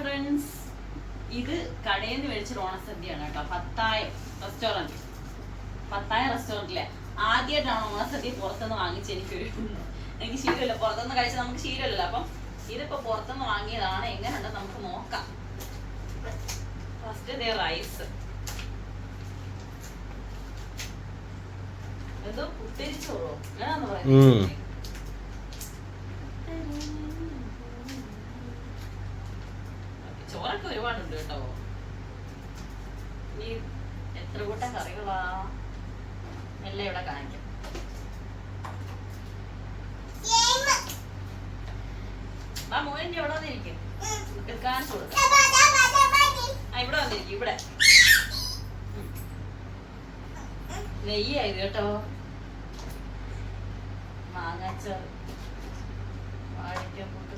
Friends ഇത് കടയിൽ നിന്ന് മേടിച്ചൊരു ഓണസദ്യയാണ് കേട്ടോ. പത്തായം റെസ്റ്റോറന്റ് പത്തായം റെസ്റ്റോറന്റിലെ ആദ്യമായിട്ടാണ് ഓണസദ്യ പുറത്തുനിന്ന് വാങ്ങിച്ച് എനിക്കൊരു എനിക്ക് ശീലമില്ല. പുറത്തുനിന്ന് കഴിച്ചാൽ നമുക്ക് ശീലമില്ലല്ലോ. അപ്പം ഇതിപ്പോ പുറത്തുനിന്ന് വാങ്ങിയതാണ്. എങ്ങനെയുണ്ട് നമുക്ക് നോക്കാം. ഫസ്റ്റ് ദേ റൈസ് എന്തോ കുത്തിരിച്ചോളൂ. ഉം. പറയുന്നത് ചോറൊക്കെ ഒരുപാടുണ്ട് കേട്ടോ. നീ എത്ര കൂട്ടം കറികളാ? എല്ലാം ഇവിടെ കാണിക്കാം. ആ ഇവിടെ കേട്ടോ. മാങ്ങാച്ചാറ് വാഴയ്ക്ക കൂട്ട്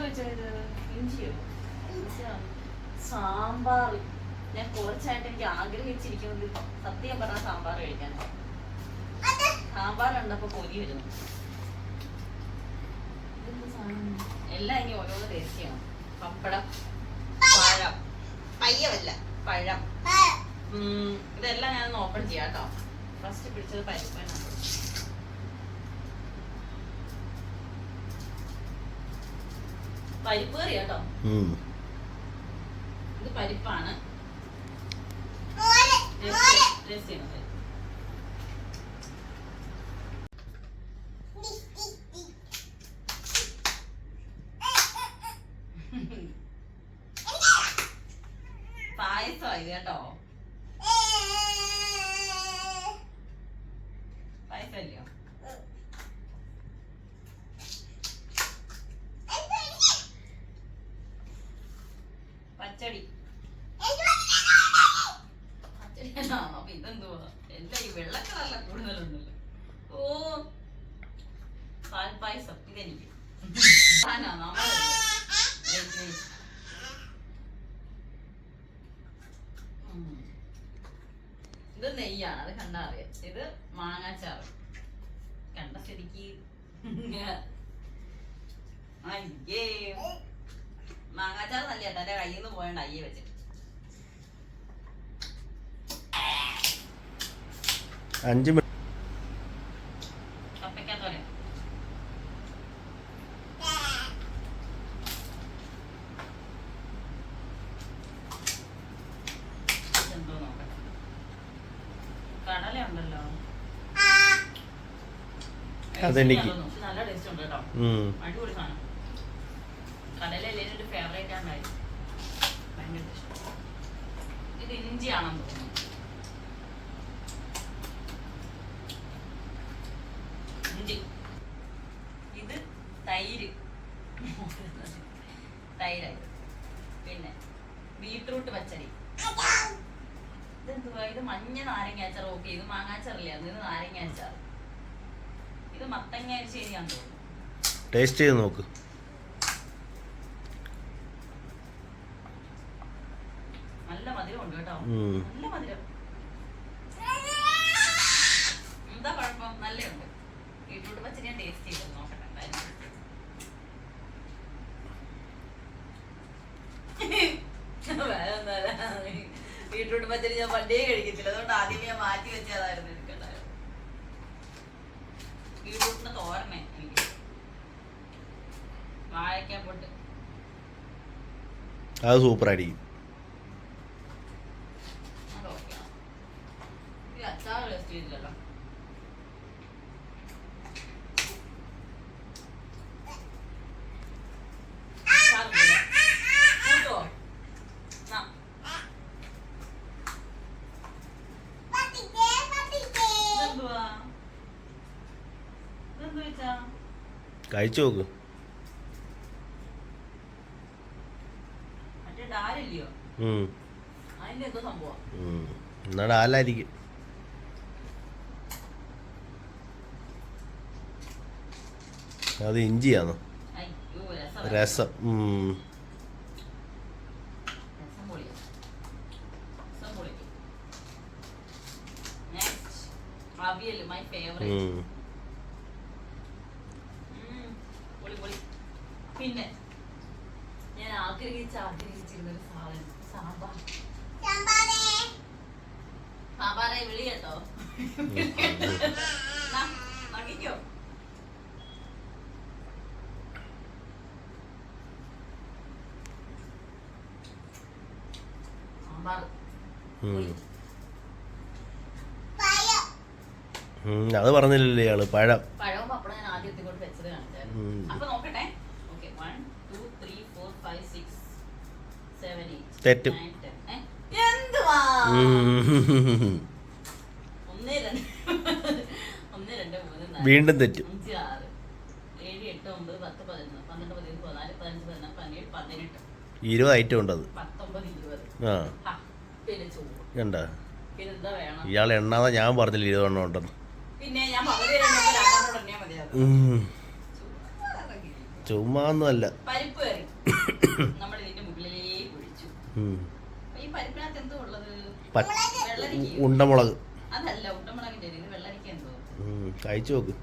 വെച്ചാ ഇത്? ഇഞ്ചിയോ? സാമ്പാർ ഞാൻ കുറച്ചായിട്ട് എനിക്ക് ആഗ്രഹിച്ചിരിക്കുന്നത് സത്യം പറഞ്ഞ സാമ്പാർ കഴിക്കാൻ. സാമ്പാർ കണ്ടപ്പോ കൊതി വരുന്നു? എല്ലാം ഇനി ഓരോന്ന് ടേസ്റ്റ് ചെയ്യണം. പപ്പടം പഴം. പയ്യമല്ല. പഴം. ഇതെല്ലാം ഞാൻ ഓപ്പൺ ചെയ്യാം കേട്ടോ ഫസ്റ്റ് പിടിച്ചത് പരിപ്പാനാണ് പരിപ്പ് കറി കേട്ടോ. ഇത് പരിപ്പാണ്. പായസമായി കേട്ടോ പായസം അല്ലയോ പച്ചടി പച്ചടിയാണോ അപ്പൊ ഇതെന്തുവാ എല്ലാം ഈ വെള്ള കൂടുതലുണ്ടല്ലോ. ഓ പാൽപ്പായസം. ഇതെനിക്ക്. ഇത് നെയ്യാണ് അത് കണ്ടാ അറിയാം. ഇത് മാങ്ങാച്ചാറ്. കണ്ട ശരിക്ക് മാങ്ങാച്ചാറ് നല്ല ചേട്ടാ എന്റെ കയ്യിൽ നിന്ന് പോയണ്ട അയ്യേ വെച്ചിട്ട്. ആണ്ടായി ഭയങ്കര ഇഷ്ടം. ഇത് ഇഞ്ചിയാണെന്ന് തോന്നുന്നു ഇഞ്ചി ഇത് തൈര് തൈരായി പിന്നെ ബീട്രൂട്ട് പച്ചടി ഇതെന്തുവാ ഇത് മഞ്ഞ നാരങ്ങ അച്ചാർ ഓക്കെ ഇത് മാങ്ങാച്ചാറില്ല ഇത് നാരങ്ങ അച്ചാർ. ഇത് മത്തങ്ങ തോന്നുന്നു ടേസ്റ്റ് ചെയ്ത് നോക്ക്. നല്ല മധുരം ഉണ്ട് കേട്ടോ. നല്ല മധുരം എന്താ കുഴപ്പം നല്ലുണ്ട് ബീട്രൂട്ട് പച്ചടി ഞാൻ ടേസ്റ്റ് ചെയ്ത് നോക്കട്ടെ എന്തായാലും വേറെ ഒന്നുമല്ല. ബീട്രൂട്ട് പച്ചടി ഞാൻ പണ്ടേ കഴിക്കത്തില്ല. അതുകൊണ്ട് ആദ്യം ഞാൻ മാറ്റി വെച്ചതായിരുന്നു എടുക്കണ്ടായിരുന്നു ബീട്രൂട്ടിന് തോരണേ എനിക്ക്. വാഴയ്ക്കാൻ പൊട്ട്. അത് സൂപ്പർ കഴിച്ചു? നോക്ക്. എന്നാ ഡാലായിരിക്കും. അത് ഇഞ്ചിയാണോ രസം. അവിയൽ മൈ ഫേവറേറ്റ് ഉം. പൊളി പൊളി പിന്നെ ഞാൻ ആഗ്രഹിച്ച് ആഗ്രഹിച്ചിരുന്ന ഒരു സാധനം. സാമ്പാർ. സാമ്പാറെ. വിളി കേട്ടോ. മകിക്കോ അത് പറഞ്ഞില്ലേ ഇയാൾ പഴം. പഴവും പപ്പടം ഞാൻ ആദ്യം കൊണ്ട് വെച്ചത് കാണിച്ചായിരുന്നു. അപ്പൊ നോക്കട്ടെ. തെറ്റും. വീണ്ടും തെറ്റും. ഇരുപത് ഐറ്റം ഉണ്ട് അത്. ആ. കണ്ട ഇയാൾ എണ്ണാതെ ഞാൻ പറഞ്ഞില്ല ഇരുപതെണ്ണം ഉണ്ടെന്ന്. പിന്നെ ഞാൻ പകുതി രണ്ടെണ്ണം രണ്ടെണ്ണം എണ്ണിയാൽ മതിയാകും ഉം. ചുമ്മാ ഒന്നുമല്ല പരിപ്പ് കറി നമ്മൾ ഇതിന്റെ മുകളിലേക്ക് ഒഴിച്ചു ഈ പരിപ്പിനകത്ത് എന്തോ ഉള്ളത്? ഉണ്ടമുളക്. അതല്ല ഉണ്ടമുളകിന്റെ ഇത് വെള്ളരിക്ക എന്തോ കഴിച്ചു നോക്ക്.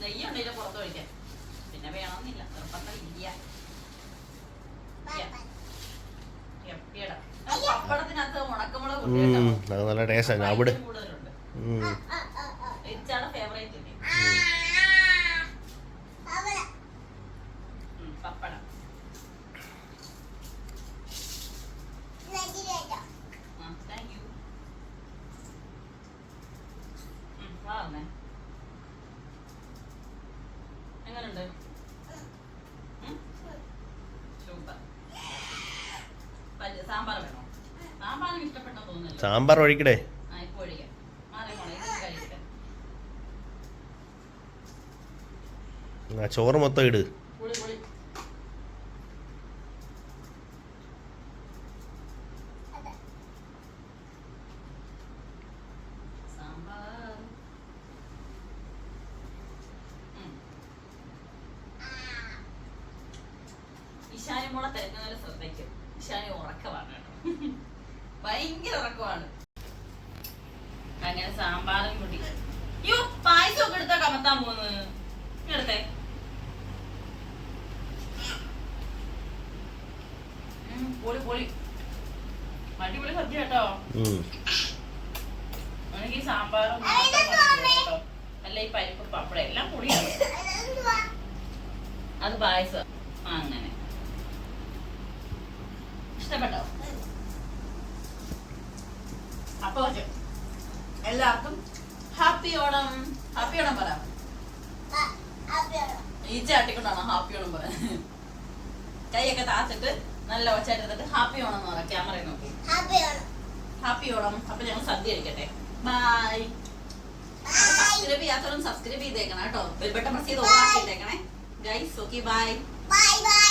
നെയ്യ് പുറത്ത് പിന്നെ വേണമെന്നില്ല പപ്പടത്തിനകത്ത് ഉണക്കമുളക്. അത് നല്ല ടേസ്റ്റാണ് അവിടെ സാമ്പാർ ഒഴിക്കടേ. ആ ചോറ് മൊത്തം ഇട്. ഇഷാനി മോളെ തിരഞ്ഞവരെ ശ്രദ്ധിക്കും. ഇഷാനി ഉറക്കമാണ് കേട്ടോ ഭയങ്കര ഉറക്കമാണ്. അങ്ങനെ സാമ്പാറും കൂടി. യോ പായസം ഒക്കെ എടുത്താ കമത്താൻ പോകുന്നത് എടുത്തേ. പൊളി പൊളി. അടിപൊളി സദ്യ കേട്ടോ. എനിക്ക് സാമ്പാറും അല്ല ഈ പരിപ്പ് പപ്പടം എല്ലാം പൊളിയാണ് അത് പായസം. അങ്ങനെ. അപ്പൊ എല്ലാവർക്കും ഹാപ്പി ഓണം. ഹാപ്പി ഓണം പറ. ഈ ചാട്ടിക്കൊണ്ടാണോ ഹാപ്പി ഓണം പറ? കൈയൊക്കെ താത്തിട്ട് നല്ല ഒച്ചായിട്ട് ഹാപ്പി ഓണം എന്ന് പറയാം ക്യാമറ നോക്കി. ഹാപ്പി ഓണം. അപ്പൊ ഞങ്ങൾ സദ്യ കഴിക്കട്ടെ ബൈ സബ്സ്ക്രൈബ് ചെയ്യാത്തവരും സബ്സ്ക്രൈബ് ചെയ്തേക്കണം കേട്ടോ. ബെൽബട്ടൺ പ്രസ് ചെയ്ത് on guys okay bye bye.